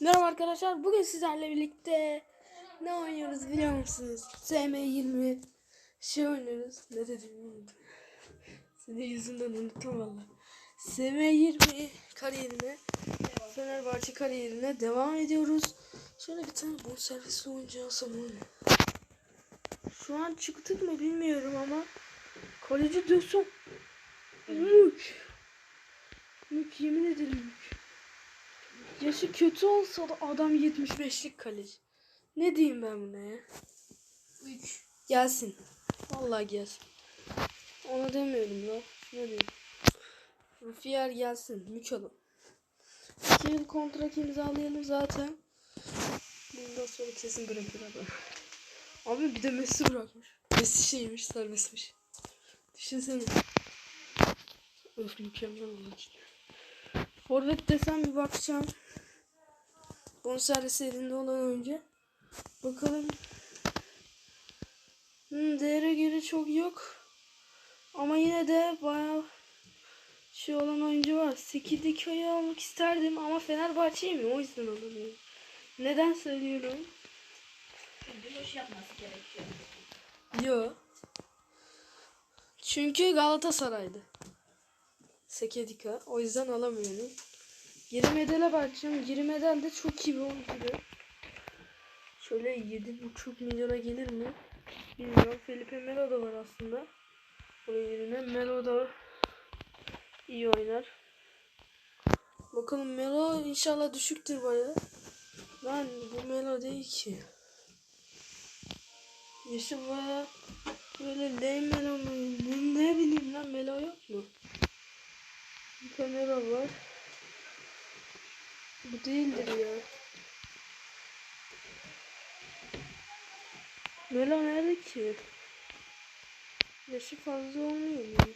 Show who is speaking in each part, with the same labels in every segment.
Speaker 1: Merhaba arkadaşlar. Bugün sizlerle birlikte ne oynuyoruz biliyor musunuz? SM20 şey oynuyoruz. Ne dedim unuttum. Senin yüzünden unuttum valla. SM20 kariyerine Fenerbahçe kariyerine devam ediyoruz. Şöyle bir tane bonservis oyuncu alsam mu? Şu an çıktık mı bilmiyorum ama kaleci diyorsun. Mük. Mük yemin ederim. Yaşı kötü olsa da adam 75'lik kaleci. Ne diyeyim ben buna ya? 3. Gelsin. Vallahi gelsin. Ona demiyorum ya. Ne diyeyim? Rufiyer gelsin. Mükalım. İki yıl kontrat imzalayalım zaten. Bundan sonra kesin bırakır adam. Abi bir de Messi bırakmış. Messi şeymiş serbestmiş. Düşünsene. Öf mükemmel olmuş. Forvet desem bir bakacağım. Bonservis elinde olan önce. Bakalım. Hmm, değere göre çok yok. Ama yine de bayağı şey olan oyuncu var. Sekidiko'yu almak isterdim ama Fenerbahçe'yi mi? O yüzden alamıyorum. Neden söylüyorum?
Speaker 2: Boş yapması gerekiyor.
Speaker 1: Yo. Çünkü Galatasaray'dı. Sekedika. O yüzden alamıyorum. Geri medale bakacağım. Geri medal de çok iyi bir oyuncu. Şöyle 7,5 milyona gelir mi? Bilmiyorum. Felipe Melo da var aslında. Onun yerine Melo da iyi oynar. Bakalım Melo inşallah düşüktür bayağı. Lan bu Melo değil ki. Yaşı bayağı böyle lame Melo mu? Ne, ne bileyim lan Melo yok mu? Bir kamera var. Bu değildir ya. Melo nerede ki? Yaşı fazla olmuyor mu?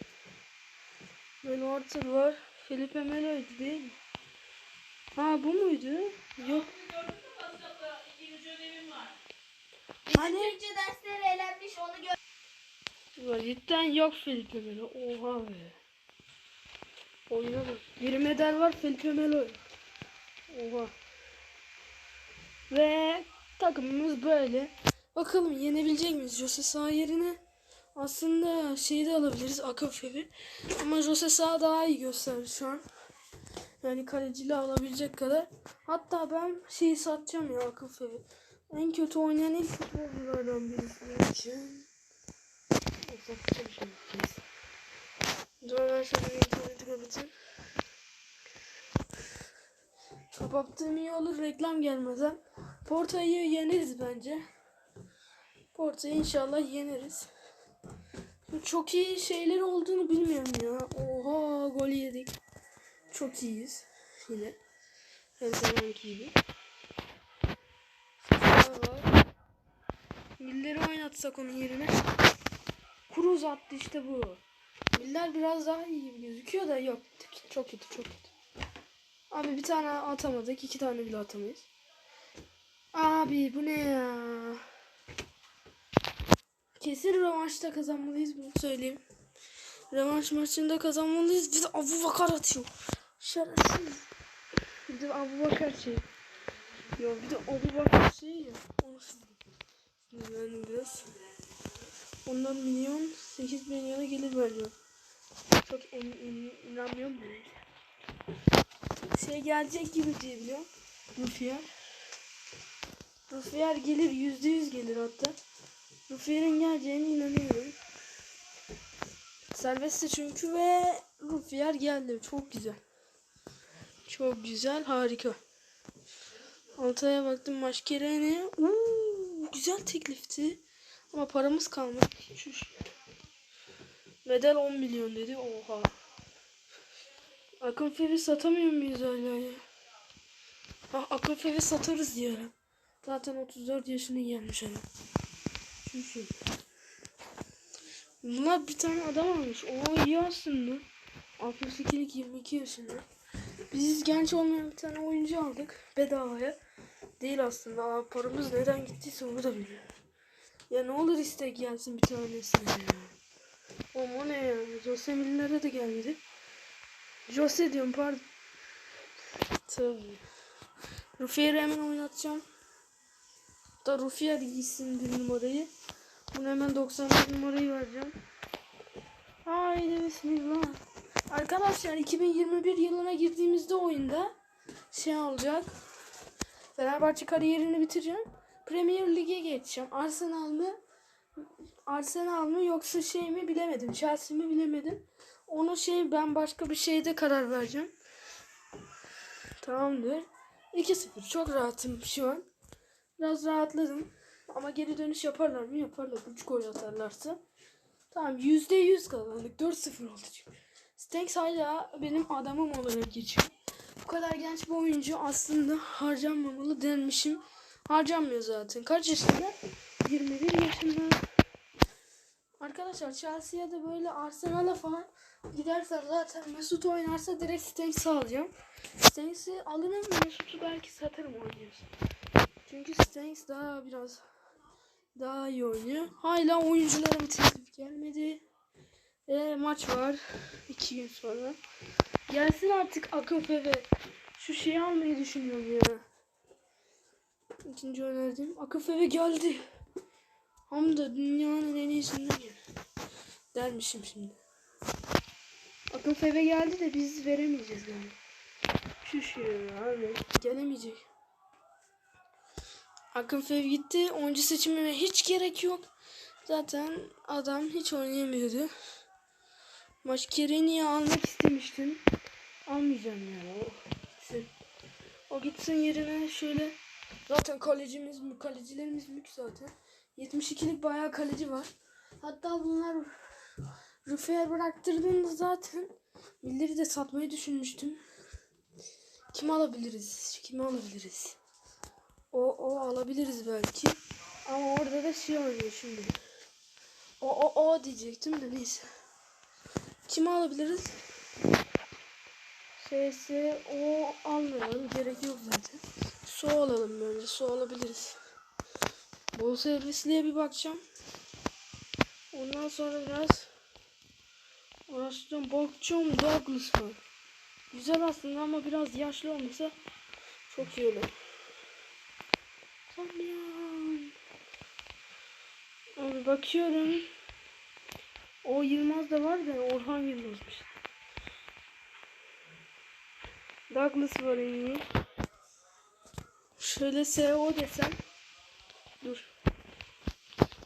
Speaker 1: Melo Arthur var. Felipe Melo'ydu değil mi? Ha bu muydu? Yok. Hani?
Speaker 2: Türkçe dersleri elenmiş onu gör.
Speaker 1: Cidden yok Felipe Melo. Oha be. Oyuna bak. Bir medal var Felipe Melo. Oha. Ve takımımız böyle. Bakalım yenebilecek miyiz Jose Sağ yerine? Aslında şeyi de alabiliriz Akafevi. Ama Jose Sağ daha iyi gösterdi şu an. Yani kaleciliği alabilecek kadar. Hatta ben şeyi satacağım ya Akafevi. En kötü oynayan ilk futbolculardan birisi için. Satacağım şimdi. Dur ben şöyle interneti kapatayım. Kapattığım iyi olur reklam gelmeden. Porta'yı yeneriz bence. Porta'yı inşallah yeneriz. Çok iyi şeyler olduğunu bilmiyorum ya. Oha gol yedik. Çok iyiyiz. Yine. Her zamanki gibi. Milleri oynatsak onun yerine. Cruz attı işte bu. Miller biraz daha iyi gibi gözüküyor da yok. Çok kötü çok kötü. Abi bir tane atamadık. iki tane bile atamayız. Abi bu ne ya? Kesin rövanşta kazanmalıyız bunu söyleyeyim. Rövanş maçında kazanmalıyız. Bir de Abu Bakar atıyor. Şerefsiz. Bir de Abu Bakar şey. Yo bir de Abu Bakar şey ya. Onu sinirlendim biraz. Ondan milyon 8 milyona gelir bence. Çok in, in, inanmıyorum ben. Şey gelecek gibi diye biliyorum. Rufiyer. Rufiyer gelir yüzde yüz gelir hatta. Rufiyer'in geleceğine inanıyorum. Serbestte çünkü ve Rufiyer geldi. Çok güzel. Çok güzel harika. Altaya baktım Maşkerene. Uuu güzel teklifti. Ama paramız kalmadı. Şuş. Bedel 10 milyon dedi. Oha. Akın Fevi satamıyor muyuz hala ya? Ah Akın Fevi satarız diyorum. Zaten 34 yaşına gelmiş adam. Şuş. Bunlar bir tane adam almış. O iyi aslında. 62'lik 22 yaşında. Biz genç olmayan bir tane oyuncu aldık. Bedavaya. Değil aslında. Aa, paramız neden gittiyse onu da bilmiyorum. Ya ne olur istek gelsin bir tanesine ya. O ne ya? Jose Miller'e de gelmedi. Jose diyorum pardon. Tabii. Rufier'i hemen oynatacağım. Da Rufier giysin bir numarayı. Bunu hemen 91 numarayı vereceğim. Haydi bismillah. Arkadaşlar 2021 yılına girdiğimizde oyunda şey olacak. Fenerbahçe kariyerini bitireceğim. Premier Lig'e geçeceğim. Arsenal mı? Arsenal mı yoksa şey mi bilemedim. Chelsea mi bilemedim. Onu şey ben başka bir şeyde karar vereceğim. Tamamdır. 2-0. Çok rahatım şu an. Biraz rahatladım. Ama geri dönüş yaparlar mı? Yaparlar. 3 gol atarlarsa. Tamam %100 kazandık. 4-0 oldu çünkü. Stanks hala benim adamım olarak geçiyor. Bu kadar genç bir oyuncu aslında harcanmamalı denmişim. Harcanmıyor zaten. Kaç yaşında? 21 yaşında. Arkadaşlar Chelsea'ye de böyle Arsenal'a falan giderse zaten Mesut oynarsa direkt Stanks'i alacağım. Stanks'i alırım Mesut'u belki satarım oynuyorsa. Çünkü Stanks daha biraz daha iyi oynuyor. Hala oyunculara bir teklif gelmedi. E, maç var. iki gün sonra. Gelsin artık AKFV. Şu şeyi almayı düşünüyorum ya. İkinci önerdiğim AKFV geldi. Hem de dünyanın en iyisinden geldi. Dermişim şimdi. AKFV geldi de biz veremeyeceğiz yani. Şey abi. Gelemeyecek. Akın Fev gitti. Oyuncu seçimine hiç gerek yok. Zaten adam hiç oynayamıyordu. Maşkereni'yi almak istemiştim. Almayacağım ya. O gitsin. O gitsin yerine şöyle. Zaten kalecimiz? Kalecilerimiz mük zaten. 72'lik bayağı kaleci var. Hatta bunlar Rüfer bıraktırdığında zaten Milleri de satmayı düşünmüştüm. Kim alabiliriz? Kimi alabiliriz? O, o alabiliriz belki. Ama orada da şey oynuyor şimdi. O, o, o diyecektim de neyse. Kimi alabiliriz? SS o almayalım. Gerek yok zaten. Su alalım bence. Su alabiliriz. Bol servisliğe bir bakacağım. Ondan sonra biraz araştıracağım. Bakacağım Douglas var. Güzel aslında ama biraz yaşlı olmasa çok iyi olur. Kamyon. Abi bakıyorum. O Yılmaz da var da Orhan Yılmaz'mış. Douglas var en iyi. Şöyle SEO desem. Dur.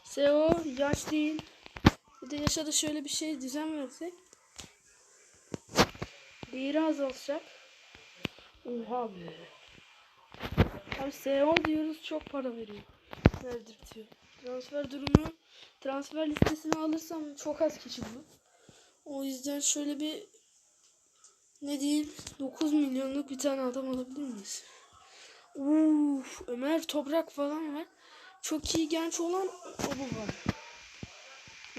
Speaker 1: SEO yaş değil. Bir de yaşa da şöyle bir şey düzen versek. Değeri azalacak. Oha be. Abi SEO diyoruz çok para veriyor. Verdirtiyor. Transfer durumu transfer listesine alırsam çok az kişi bu. O yüzden şöyle bir ne diyeyim 9 milyonluk bir tane adam alabilir miyiz? Uf, Ömer Toprak falan var. Çok iyi genç olan o bu var.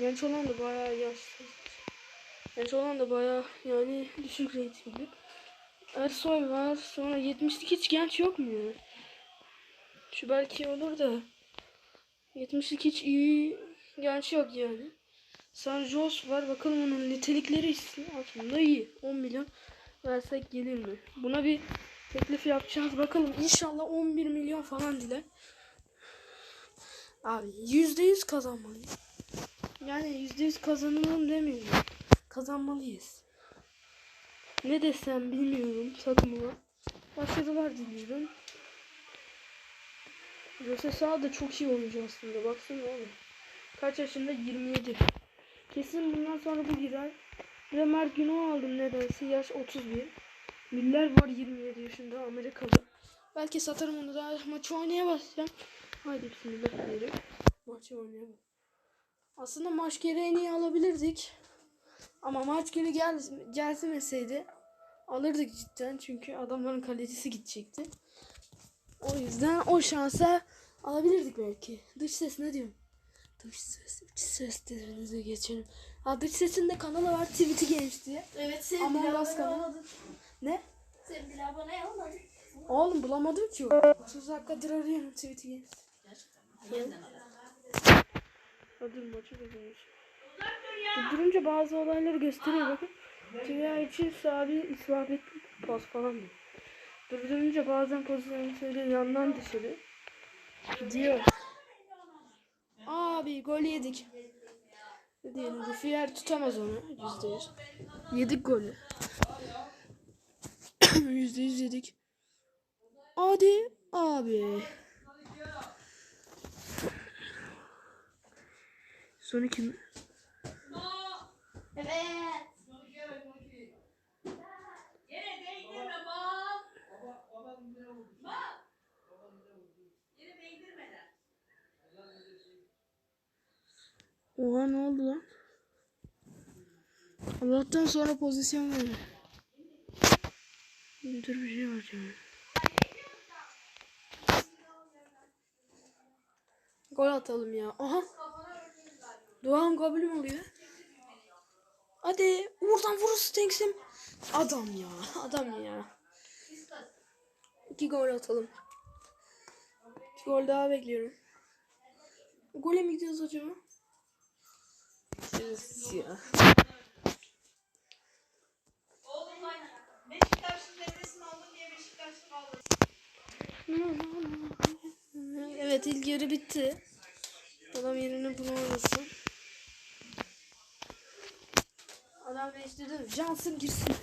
Speaker 1: Genç olan da bayağı yaşlı. Genç olan da bayağı yani düşük reytingli. Ersoy var. Sonra 70'lik hiç genç yok mu ya? Şu belki olur da. 70'lik hiç iyi genç yok yani. Sanjos var. Bakalım onun nitelikleri aslında iyi. 10 milyon versek gelir mi? Buna bir teklif yapacağız. Bakalım inşallah 11 milyon falan diler. Abi %100 kazanmalıyız. Yani %100 kazanalım demiyorum. Kazanmalıyız. Ne desem bilmiyorum takımıma. Başarılar diliyorum. Jose Sá da çok iyi oyuncu aslında. Baksana oğlum. Kaç yaşında? 27. Kesin bundan sonra bu girer. De Mert Günok aldım nedense. Yaş 31. Miller var 27 yaşında Amerikalı. Belki satarım onu da maçı oynaya basacağım. Haydi bismillah diyelim. Maçı oynayalım. Aslında maç geri en iyi alabilirdik. Ama maç günü gel gelmeseydi alırdık cidden. Çünkü adamların kalecisi gidecekti. O yüzden o şansa alabilirdik belki. Dış ses ne diyorum? Dış ses, dış seslerinize geçelim. Ha dış sesin de kanalı var Tweety Games diye.
Speaker 2: Evet sen
Speaker 1: Ama
Speaker 2: bile abone olmadın.
Speaker 1: Ne?
Speaker 2: Sen bile abone olmadın.
Speaker 1: Oğlum bulamadım ki. 30 dakikadır arıyorum Tweety Games.
Speaker 2: Yeniden
Speaker 1: Hadi maçı kazanmış. Durunca bazı olayları gösteriyor bakın. Tüya için sabi isabetli pas falan diyor. Durdurunca bazen pozisyonu şöyle yandan dışarı gidiyor. Abi gol yedik. Ne diyelim Rufiyer tutamaz onu yüzde yüz. Yedik golü. Yüzde yüz yedik. Hadi abi. Son iki mi?
Speaker 2: Evet.
Speaker 1: Oha ne oldu lan? Allah'tan sonra pozisyon verdi. Dur bir şey var canım. Gol atalım ya. Aha. Doğan kabul mü oluyor? Hadi oradan vurursun Tanks'im. Adam ya. Adam ya. İki gol atalım. İki gol daha bekliyorum. Gole mi gidiyoruz acaba? Yes ya. Evet ilk yarı bitti. Adam yerine bunu oynasın. Adam değiştirdi. Johnson girsin.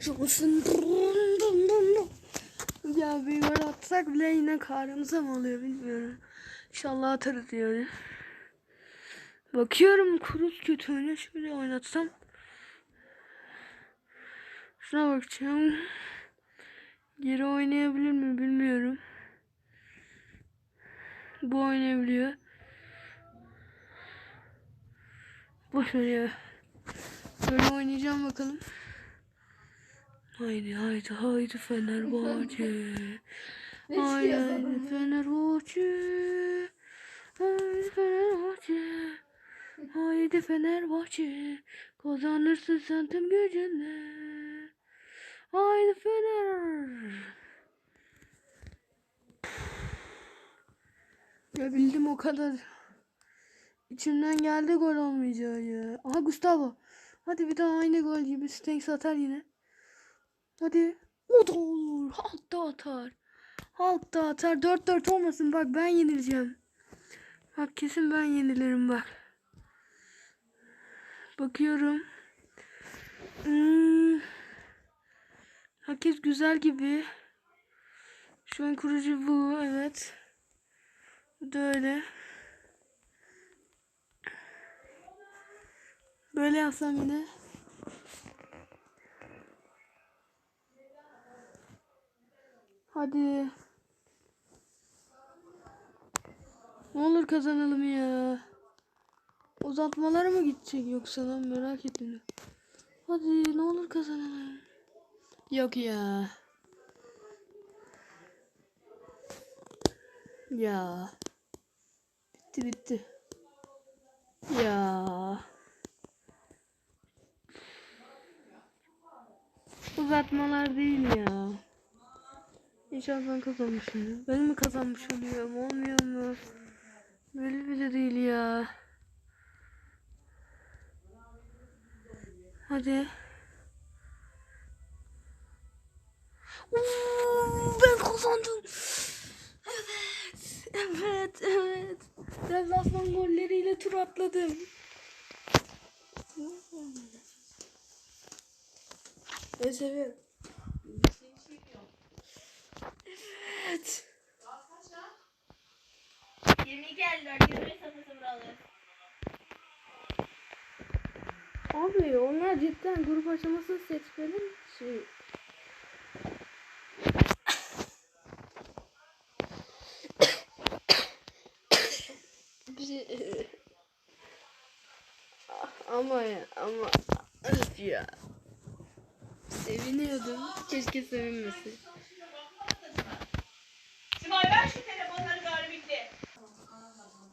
Speaker 1: Johnson. Ya bir gol atsak bile yine karnımıza mı oluyor bilmiyorum. İnşallah atarız yani. Bakıyorum Kuruz kötü oynuyor. Şöyle oynatsam. Şuna bakacağım. Geri oynayabilir mi bilmiyorum. Bu oynayabiliyor. Boş ver ya. Böyle oynayacağım bakalım. Haydi haydi haydi Fenerbahçe. Haydi haydi Fenerbahçe. Haydi Fenerbahçe. Haydi Fenerbahçe. Kazanırsın sen tüm gücünle. Haydi Fener. Ya bildim o kadar. İçimden geldi gol olmayacağı ya. Aha Gustavo. Hadi bir daha aynı gol gibi Stenks atar yine. Hadi. O da olur. Halk da atar. Halk da atar. 4-4 olmasın bak ben yenileceğim. Bak kesin ben yenilirim bak. Bakıyorum. Hmm. Herkes güzel gibi. Şu an kurucu bu evet. Bu da öyle. Böyle yapsam yine. Hadi. Ne olur kazanalım ya. Uzatmalara mı gidecek yoksa lan merak ettim. Hadi ne olur kazanalım. Yok ya. Ya. Bitti bitti. Ya. Uzatmalar değil ya. İnşallah ben kazanmışım. Ben mi kazanmış oluyorum? Olmuyor mu? Böyle bile değil ya. Hadi. Oo, ben kazandım. Evet. Evet, evet. Deplasman golleriyle tur atladım. Ben seviyorum. Evet.
Speaker 2: Yemeği geldiler. Yemeği sıfır alır.
Speaker 1: Abi onlar cidden grup aşaması seçmenin şey. Bir- Ah, ama ya ama öf ya. Seviniyordum. Keşke sevinmesin.